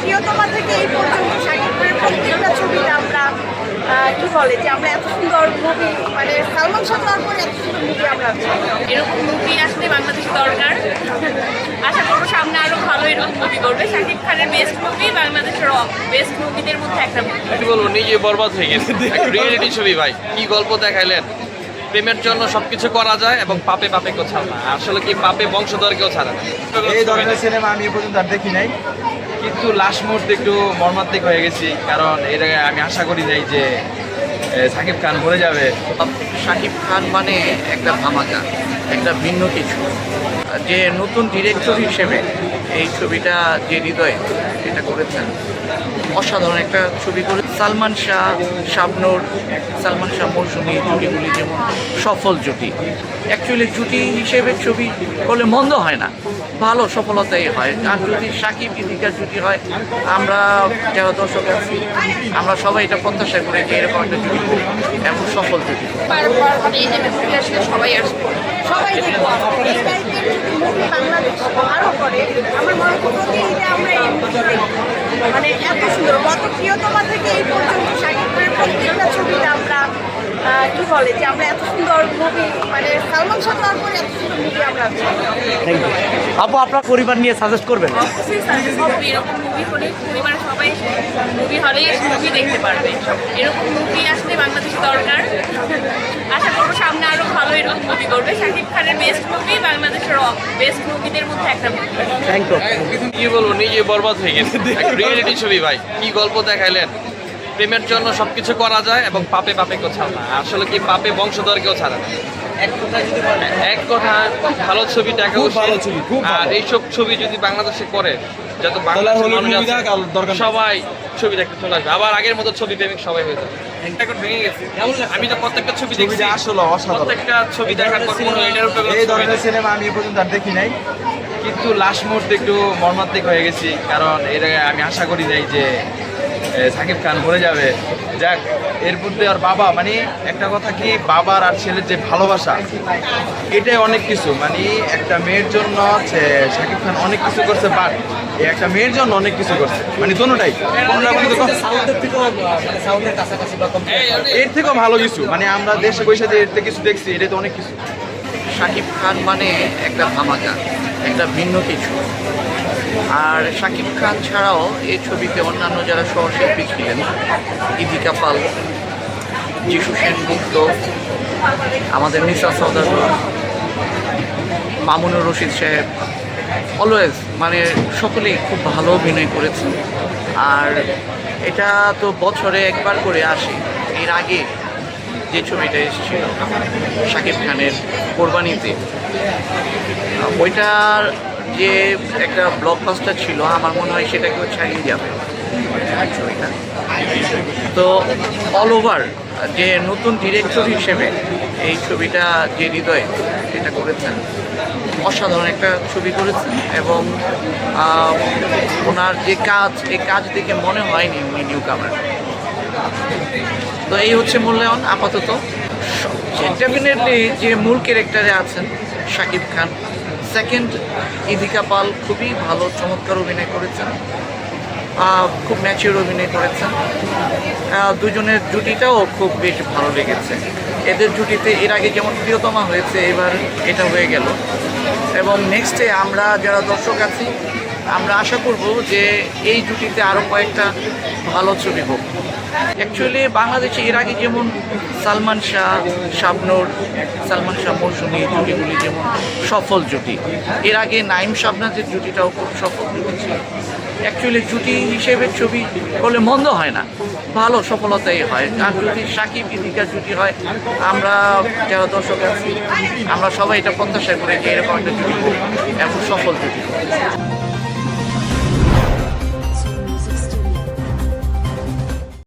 প্রিয়তমা থেকে এই পর্যন্ত শাকিব খানের প্রত্যেকটা ছবিতে আমরা কি বলে যে আমরা এত সুন্দর মুভি মানে সালমান শাহ হওয়ার পরে এত সুন্দর মুভি আমরা এরকম মুভি আসলে বাংলাদেশে দরকার। আশা করব সামনে আরও ভালো এরকম মুভি করবে। শাকিব খানের বেস্ট মুভি বাংলাদেশের বেস্ট মুভিদের মধ্যে একটা মুভি কি বলব নিজে বরবাদ হয়ে গেছে। রিয়েলিটি ছবি ভাই। কি গল্প দেখাইলেন? প্রেমের জন্য সবকিছু করা যায় এবং পাপে পাপে কেউ ছাড় না। আসলে কি পাপে বংশধর কেউ ছাড়ে না। এই ধরনের সিনেমা আমি এ পর্যন্ত আর দেখি নাই। কিন্তু লাস্ট মুহূর্তে একটু মর্মান্তিক হয়ে গেছি, কারণ এটা আমি আশা করি নাই যে সাকিব খান ভরে যাবে। সাকিব খান মানে একটা ধামাকা, একটা ভিন্ন কিছু। যে নতুন ডিরেক্টর হিসেবে এই ছবিটা যে হৃদয় এটা করেছেন, অসাধারণ একটা ছবি করে সালমান শাহ, শাবনুর, সালমান শাহ মৌসুমী জুটিগুলি যেমন সফল জুটি। অ্যাকচুয়ালি জুটি হিসেবে ছবি করলে মন্দ হয় না। ভালো সফলতাই হয়। আর যদি সাকিব ইদিকার জুটি হয়, আমরা যারা দর্শক আছি, আমরা সবাই এটা প্রত্যাশা করি যে এরকম একটা জুটি এবং সফল জুটি এই সবাই আসবে। সবাই দেখব এই টাইপের যদি মুভি বাংলাদেশ আরও করে আমার মনে আমরা এই মুভি দেখব। মানে এত সুন্দর। গত প্রিয়তমা থেকে এই পর্যন্ত শাকিব খানের প্রত্যেকটা ছবিতে আমরা কি বলে যে আমরা এত সুন্দর মুভি মানে সালমান শাহ হওয়ার পরে এত সুন্দর মুভি আমরা আপু আপনার পরিবার নিয়ে সাজেস্ট করবেন? এরকম মুভি হলে পরিবারের সবাই মুভি হলেই এসে মুভি দেখতে পারবে। এরকম মুভি আসলে বাংলাদেশে দরকার। আশা করব সামনে আরও ভালো এরকম মুভি করবে। শাকিব খানের বেস্ট মুভি বাংলাদেশের বেস্ট মুভিদের মধ্যে একটা মুভি থ্যাংক ইউ কি বলব নিজে বরবাদ হয়ে গেছে। রিয়েলিটি ছবি ভাই। কি গল্প দেখাইলেন? প্রেমের জন্য সবকিছু করা যায় এবং পাপে পাপে কেউ ছাড় না। আসলে কি পাপে বংশধর কেউ ছাড়ে না। এক কথা ভালো ছবি টাকা ভালো ছবি, আর এইসব ছবি যদি বাংলাদেশে করে যত বাংলাদেশের সবাই ছবি দেখতে চলে আসবে। আবার আগের মতো ছবি প্রেমিক সবাই হয়ে যাবে। এখন ভেঙে গেছে। আমি তো প্রত্যেকটা ছবি দেখছি। আসলে প্রত্যেকটা ছবি দেখার পর এটার উপরে এই ধরনের সিনেমা আমি পর্যন্ত আর দেখি নাই। কিন্তু লাস্ট মুহূর্তে একটু মর্মান্তিক হয়ে গেছি কারণ এটা আমি আশা করি নাই যে সাকিব খান ভরে যাবে। যাক এর মধ্যে আর বাবা মানে একটা কথা কি বাবার আর ছেলের যে ভালোবাসা এটাই অনেক কিছু। মানে একটা মেয়ের জন্য সাকিব খান অনেক কিছু করছে বাট একটা মেয়ের জন্য অনেক কিছু করছে। মানে দোনোটাই কোনোটা কোনো দিকে- সাউথের থেকেও মানে সাউথের কাছাকাছি বা এর থেকেও ভালো কিছু। মানে আমরা দেশে বসে যে এর থেকে কিছু দেখছি এটা তো অনেক কিছু। শাকিব খান মানে একটা ধামাকা একটা ভিন্ন কিছু। আর শাকিব খান ছাড়াও এই ছবিতে অন্যান্য যারা সহশিল্পী ছিলেন, ইদিকা পাল, যিশু সেনগুপ্ত, আমাদের নিসা সৌদাগর মামুনুর রশিদ সাহেব অলওয়েজ মানে সকলেই খুব ভালো অভিনয় করেছেন। আর এটা তো বছরে একবার করে আসে। এর আগে যে ছবিটা এসেছিল, শাকিব খানের কোরবানিতে। ওইটার যে একটা ব্লকবাস্টার ছিল, আমার মনে হয় সেটাকেও ছাড়িয়ে যাবে। তো অল ওভার যে নতুন ডিরেক্টর হিসেবে এই ছবিটা যে হৃদয় এটা করেছেন, অসাধারণ একটা ছবি করেছেন এবং ওনার যে কাজ এই কাজ দেখে মনে হয়নি উনি নিউ কামার তো এই হচ্ছে মূল্যায়ন, আপাতত। ডেফিনেটলি যে মূল ক্যারেক্টারে আছেন, শাকিব খান। সেকেন্ড ইদিকা পাল খুবই ভালো, চমৎকার অভিনয় করেছেন। খুব ম্যাচিওর অভিনয় করেছেন। দুজনের জুটিটাও খুব বেশ ভালো লেগেছে। এদের জুটিতে এর আগে যেমন প্রিয়তমা হয়েছে, এবার এটা হয়ে গেল। এবং নেক্সটে আমরা যারা দর্শক আছি আমরা আশা করব যে এই জুটিতে আরও কয়েকটা ভালো ছবি হোক। অ্যাকচুয়ালি বাংলাদেশে এর আগে যেমন সালমান শাহ, শাবনুর, সালমান শাহ মৌসুমী জুটিগুলি যেমন সফল জুটি, এর আগে নাইম শাবনাজের জুটিটাও খুব সফল জুটি ছিল। অ্যাকচুয়ালি জুটি হিসেবে ছবি করলে মন্দ হয় না, ভালো সফলতাই হয়। আর যদি সাকিব ইদিকার জুটি হয়, আমরা যারা দর্শক আছি, আমরা সবাই এটা প্রত্যাশা করি যে এরকম একটা জুটি এবং সফল জুটি